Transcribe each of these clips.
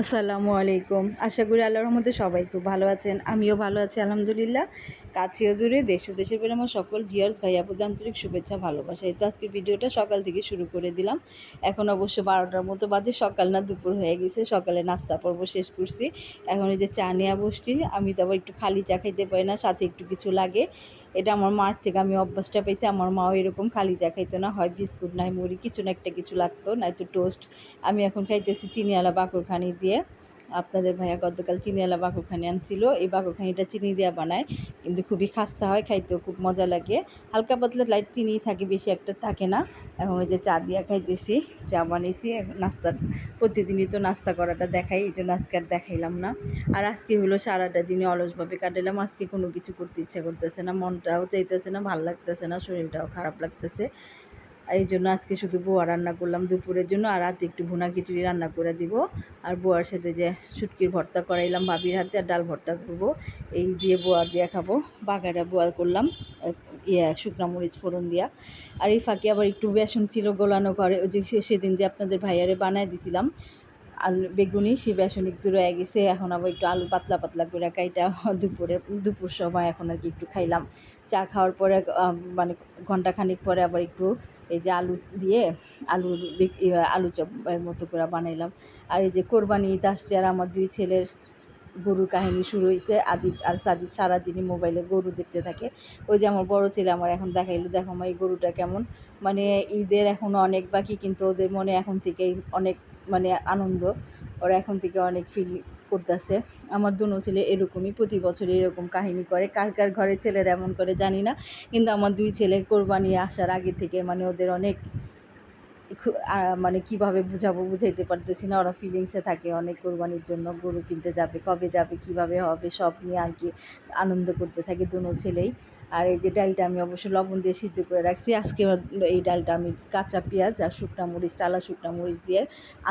আসসালামু আলাইকুম। আশা করি আল্লাহর রহমতে সবাই খুব ভালো আছেন। আমিও ভালো আছি, আলহামদুলিল্লাহ। কাছেও দূরে দেশ ও দেশের পরে আমার সকল ভিউয়ার্স ভাইয়া আন্তরিক শুভেচ্ছা, ভালোবাসা। এই তো আজকের ভিডিওটা সকাল থেকে শুরু করে দিলাম। এখন অবশ্য বারোটার মতো বাজে, সকাল না দুপুর হয়ে গেছে। সকালে নাস্তা পর্ব শেষ করছি। এখন এই যে চা নেওয়া বসছি, আমি তো আবার একটু খালি চা খাইতে পারি না, সাথে একটু কিছু লাগে। এটা আমার মার থেকে আমি অভ্যাসটা পেয়েছি। আমার মাও এরকম খালি যা খাইতো না, হয় বিস্কুট, নাই মুড়ি, কিছু না একটা কিছু লাগতো নয়তো টোস্ট আমি এখন খাইতেছি চিনিওয়ালা বাকরখানি দিয়ে। আপনাদের ভাইয়া গতকাল চিনিওয়ালা বাকরখানি আনছিল। এই বাকরখানিটা চিনি দেওয়া বানায়, কিন্তু খুবই খাস্তা হয়, খাইতেও খুব মজা লাগে। হালকা পাতলা লাইট চিনি থাকে, বেশি একটা থাকে না। এখন ওই যে চা দিয়া খাইতেছি, চা বানিয়েছি নাস্তা প্রতিদিনই তো নাস্তা করাটা দেখাই, এই জন্য আজকে আর দেখাইলাম না। আর আজকে হলো সারাটা দিনে অলসভাবে কাটাইলাম, আজকে কোনো কিছু করতে ইচ্ছা করতেছে না, মনটাও চাইতেছে না, ভালো লাগতেছে না, শরীরটাও খারাপ লাগতেছে। এই জন্য আজকে শুধু বোয়া রান্না করলাম দুপুরের জন্য, আর রাতে একটু ভুনা খিচুড়ি রান্না করে দিব। আর বোয়ার সাথে যে শুটকির ভর্তা করাইলাম ভাবির হাতে, আর ডাল ভর্তা করব। এই দিয়ে বোয়া দিয়ে খাব। বাগাটা বোয়াল করলাম ইয়ে শুকনো মরিচ ফোড়ন দিয়া। আর এই ফাঁকে আবার একটু বেসন ছিল গোলানো ঘরে, ওই যে সেদিন যে আপনাদের ভাইয়ারে বানায় দিছিলাম, আলু বেগুনি সে বেসন একটু রয়ে গেছে। এখন আবার একটু আলু পাতলা পাতলা করে কাইটা দুপুরে, দুপুর সময় এখন আর কি একটু খাইলাম। চা খাওয়ার পরে মানে ঘন্টাখানিক পরে আবার একটু এই যে আলু দিয়ে আলু আলু চপের মতো করে বানাইলাম। আর এই যে কোরবানি ঈদ আসছে আর আমার দুই ছেলের গরুর কাহিনী শুরু হয়েছে আদি আর সাদি সারাদিনই মোবাইলে গরু দেখতে থাকে। ওই যে আমার বড় ছেলে আমার এখন দেখাইলো, দেখো আমার এই গরুটা কেমন? মানে ঈদের এখনও অনেক বাকি, কিন্তু ওদের মনে এখন থেকেই অনেক মানে আনন্দ। ওরা এখন থেকে অনেক ফিল করতেছে। আমার দুনো ছেলে এরকমই প্রতি বছর এরকম কাহিনী করে। কার কার ঘরে ছেলেরা এমন করে জানি না। কিন্তু আমার দুই ছেলে কোরবানি আসার আগে থেকে মানে ওদের অনেক মানে কীভাবে বুঝাবো বুঝাইতে পারতেছি না। ওরা ফিলিংসে থাকে অনেক কোরবানির জন্য। গরু কিনতে যাবে, কবে যাবে, কীভাবে হবে, সব নিয়ে আর কি আনন্দ করতে থাকে দুনো ছেলেই। আর এই যে ডালটা আমি অবশ্য লবণ দিয়ে সিদ্ধ করে রাখছি। আজকে এই ডালটা আমি কাঁচা পেঁয়াজ আর শুকনা মরিচ, টালা শুকনা মরিচ দিয়ে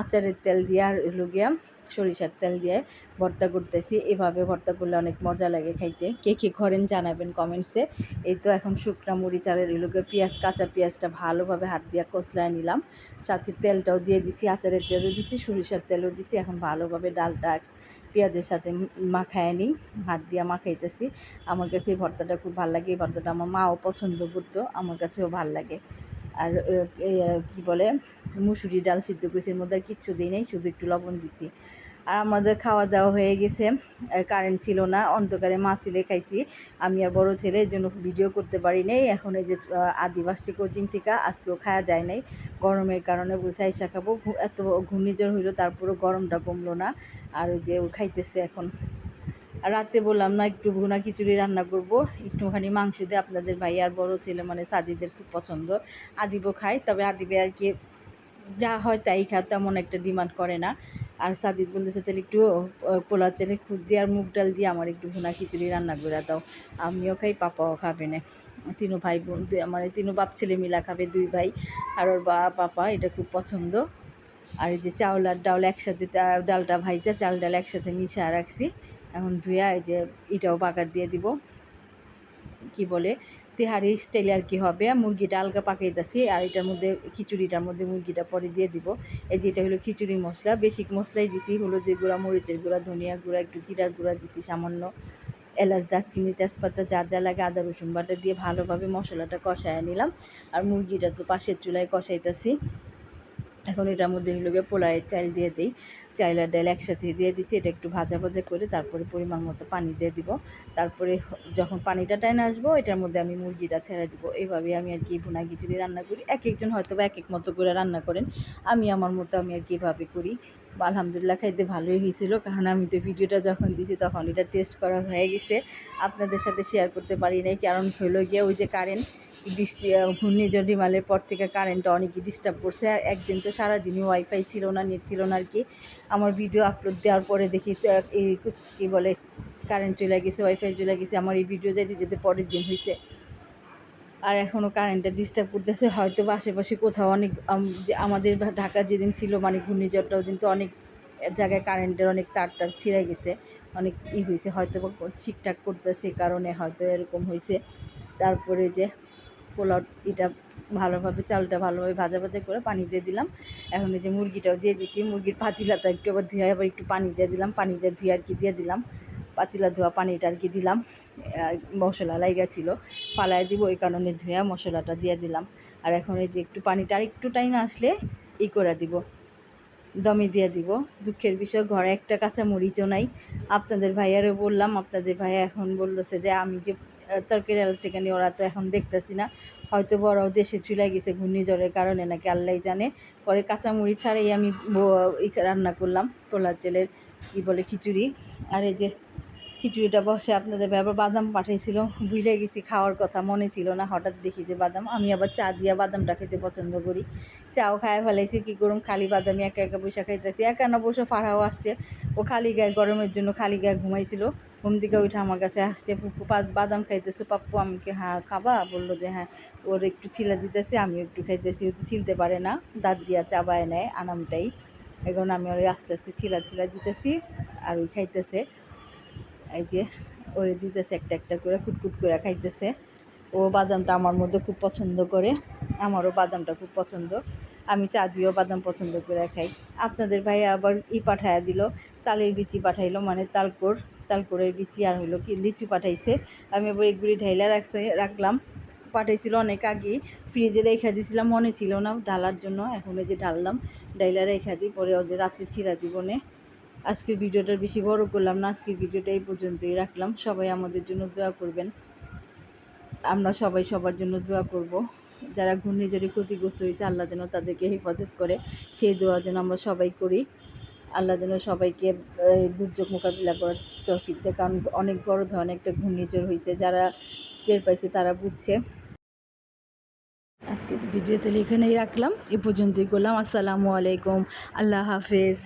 আচারের তেল দিয়ে আর এলো গিয়া সরিষার তেল দিয়ে ভর্তা করতেছি। এভাবে ভর্তা করলে অনেক মজা লাগে খাইতে। কে কে করেন জানাবেন কমেন্টসে এই তো এখন শুকনা মরিচ আর এগুলোকে পেঁয়াজ, কাঁচা পেঁয়াজটা ভালোভাবে হাত দিয়ে কষলায় নিলাম। সাথে তেলটাও দিয়ে দিছি, আচারের তেলও দিছি, সরিষার তেলও দিছি। এখন ভালোভাবে ডালটা পেঁয়াজের সাথে মাখায় নিই। হাত দিয়ে মাখাইতেছি। আমার কাছে এই ভর্তাটা খুব ভালো লাগে। এই ভর্তাটা আমার মাও পছন্দ করতো। আমার কাছেও ভালো লাগে। আর কি বলে মুসুরি ডাল সিদ্ধ করেছি, এর মধ্যে আর কিচ্ছু দিই নাই, শুধু একটু লবণ দিছি। আর আমাদের খাওয়া দাওয়া হয়ে গেছে কারেন্ট ছিল না, অন্ধকারে মা ছেলে খাইছি। আমি আর বড় ছেলে, এর জন্য ভিডিও করতে পারি নাই। এখন এই যে আদিবাসী কোচিং থেকে আজকেও খাওয়া যায় নাই। গরমের কারণে আইসা খাব। এত ঘূর্ণিঝড় হইল, তারপরেও গরমটা কমলো না। আর ওই যে ও খাইতেছে এখন। রাতে বললাম, না, একটু ভুনা খিচুড়ি রান্না করব। একটুখানি মাংস দিয়ে আপনাদের ভাই আর বড় ছেলে মানে সাদিদের খুব পছন্দ, আদিবও খায়। তবে আদিবে আর কি, যা হয় তাই খা তেমন একটা ডিমান্ড করে না। আর সাদিদ বলতেছে, তাহলে একটু পোলা চেলে খুদ দিয়ে আর মুগ ডাল দিয়ে আমার একটু ভুনা খিচুড়ি রান্না করে দাও। আমিও খাই, পাপাও খাবে না। তিনও ভাই বোন মানে তিনও বাপ ছেলে মিলা খাবে, দুই ভাই। আর ওর বা পাপা, এটা খুব পছন্দ। আর এই যে চাউল আর ডাল একসাথে ডালটা ভাইজা, চাল ডাল একসাথে মিশা রাখছি। এখন ধুয়া এই যে এটাও বাগার দিয়ে দিব। কি বলে? তেহারি স্টাইলে আর কি হবে। মুরগিটা আলগা পাকাইতেছি আর এটার মধ্যে, খিচুড়িটার মধ্যে মুরগিটা পরে দিয়ে দিব। এই যে এটা হলো খিচুড়ি মশলা বেশিক মশলাই দিছি, হলুদের গুঁড়া, মরিচের গুঁড়া, ধনিয়া গুঁড়া, একটু জিরার গুঁড়া দিছি সামান্য। এলাচ, দারচিনি, তেজপাতা, যা যা লাগে আদা, রসুন বাটা দিয়ে ভালোভাবে মশলাটা কষায় নিলাম। আর মুরগিটা তো পাশের চুলায় কষাইতেছি। এখন এটার মধ্যে হলো গিয়ে পোলায়ের চাল দিয়ে দিই। চাইল ডাল একসাথে দিয়ে দিছি, এটা একটু ভাজা ভাজা করে তারপরে পরিমাণ মতো পানি দিয়ে দিব। তারপরে যখন পানিটা টাইনে আসব, এটার মধ্যে আমি মুরগিটা ছেড়ে দিব। এইভাবে আমি আর কি ভুনা গিচুড়ি রান্না করি। এক একজন হয়তো বা এক এক মতো করে রান্না করেন। আমি আমার মতো আমি আর কি এভাবে করি। আলহামদুলিল্লাহ খাইতে ভালোই হয়েছিল। কারণ আমি তো ভিডিওটা যখন দিছি তখন এটা টেস্ট করা হয়ে গেছে। আপনাদের সাথে শেয়ার করতে পারি নাই। কারণ হলো গিয়ে ওই যে কারেন্ট বৃষ্টি ঘূর্ণিঝড় ডিমালের পর থেকে কারেন্টটা অনেকই ডিস্টার্ব করছে। একদিন তো সারাদিনই ওয়াইফাই ছিল না নেট ছিল না আর কি আমার ভিডিও আপলোড দেওয়ার পরে দেখি এই কী বলে কারেন্ট চলে গেছে ওয়াইফাই চলে গেছে। আমার এই ভিডিও যেতে যেতে পরের দিন হয়েছে আর এখনও কারেন্টটা ডিস্টার্ব করতেছে হয়তো বা আশেপাশে কোথাও অনেক যে আমাদের ঢাকা যেদিন ছিল মানে ঘূর্ণিঝড়টা দিন তো অনেক জায়গায় কারেন্টের অনেক তার টার ছিঁড়ে গেছে, অনেক ই হয়েছে হয়তো বা ঠিকঠাক করতেছে কারণে হয়তো এরকম হয়েছে। তারপরে যে পোলাও এটা ভালোভাবে, চালটা ভালোভাবে ভাজা ভাজা করে পানি দিয়ে দিলাম। এখন এই যে মুরগিটাও দিয়ে দিছি, মুরগির পাতিলাটা একটু আবার ধুয়ে আবার একটু পানি দিয়ে দিলাম, পানি দিয়ে ধুয়ে আর কি দিয়ে দিলাম। পাতিলা ধোয়া পানিটা আর কি দিলাম মশলা লাইগা ছিল পালায় দিব, ওই কারণে ধুয়া মশলাটা দিয়ে দিলাম। আর এখন এই যে একটু পানিটা আর একটু টাইম আসলে ই করে দিব, দমে দিয়ে দিব। দুঃখের বিষয়, ঘরে একটা কাঁচা মরিচও নাই। আপনাদের ভাইয়ারও বললাম, আপনাদের ভাইয়া এখন বলতেছে যে আমি যে তরকারি আলো থেকে নিয়ে, ওরা তো এখন দেখতেছি না। হয়তো বড় দেশে চলে গেছে ঘূর্ণিঝড়ের কারণে নাকি, আল্লাহ জানে। পরে কাঁচামরিচ ছাড়াই আমি রান্না করলাম পোলার চালের, কী বলে, খিচুড়ি। আর এই যে খিচুড়িটা বসে আপনাদের ব্যাপার, বাদাম পাঠিয়েছিল ভুলে গেছি, খাওয়ার কথা মনে ছিল না, হঠাৎ দেখি যে বাদাম, আমি আবার চা দিয়া বাদামটা খেতে পছন্দ করি। চাও খায় ফেলাইছি, কী করুম, খালি বাদামি একা একা বসে খাইতেছি। একা না বসে ফাড়াও আসছে, ও খালি গায়ে, গরমের জন্য খালি গায়ে ঘুমাইছিল। ঘুম থেকে উঠে আমার কাছে আসছে পুপু বাদাম খাইতেছো, পাপ্পু, আমি কি হ্যাঁ খাবা? বলল যে হ্যাঁ ওর একটু ছিলা দিতেছে আমি একটু খাইতেছি। ও তো ছিলতে পারে না, দাঁত দিয়া চাবায় নেয়, আনামটাই। এখন আমি ওর আস্তে আস্তে ছিলা ছিলা দিতেছি, আর ওই খাইতেছে। এই যে, ওরে দিতেছে একটা একটা করে, কুটকুট করে খাইতেছে। ও বাদামটা আমার মধ্যে খুব পছন্দ করে, আমারও বাদামটা খুব পছন্দ। আমি চা দিয়েও বাদাম পছন্দ করে খাই। আপনাদের ভাই আবার ই পাঠায়া দিল, তালের বিচি পাঠাইলো মানে তালকোর, তালকোরের বিচি আর হইল কি, লিচু পাঠাইছে। আমি আবার এগুলি ঢাইলা রাখছে, রাখলাম। পাঠাইছিল অনেক আগে ফ্রিজে রেখে দিয়েছিলাম মনে ছিল না ঢালার জন্য। এখন এই যে ঢাললাম ডাইলা রেখে দিই, পরে ওদের রাত্রে ছিলা জীবনে আজকের ভিডিওটা বেশি বড় করলাম না, আজকের ভিডিওটা এই পর্যন্তই রাখলাম। সবাই আমাদের জন্য দোয়া করবেন। আমরা সবাই সবার জন্য দোয়া করব। যারা ঘূর্ণিঝড়ে ক্ষতিগ্রস্ত হয়েছে, আল্লাহ যেন তাদেরকে হেফাজত করে। সেই দোয়া যেন আমরা সবাই করি। আল্লাহ যেন সবাইকে দুর্যোগ মোকাবিলা করার তৌফিক দেয়। কারণ অনেক বড় ধরনের একটা ঘূর্ণিঝড় হয়েছে, যারা টের পাইছে তারা বুঝছে। আজকে ভিডিও তাহলে এখানেই রাখলাম। এ পর্যন্তই করলাম। আসসালামু আলাইকুম। আল্লাহ হাফেজ।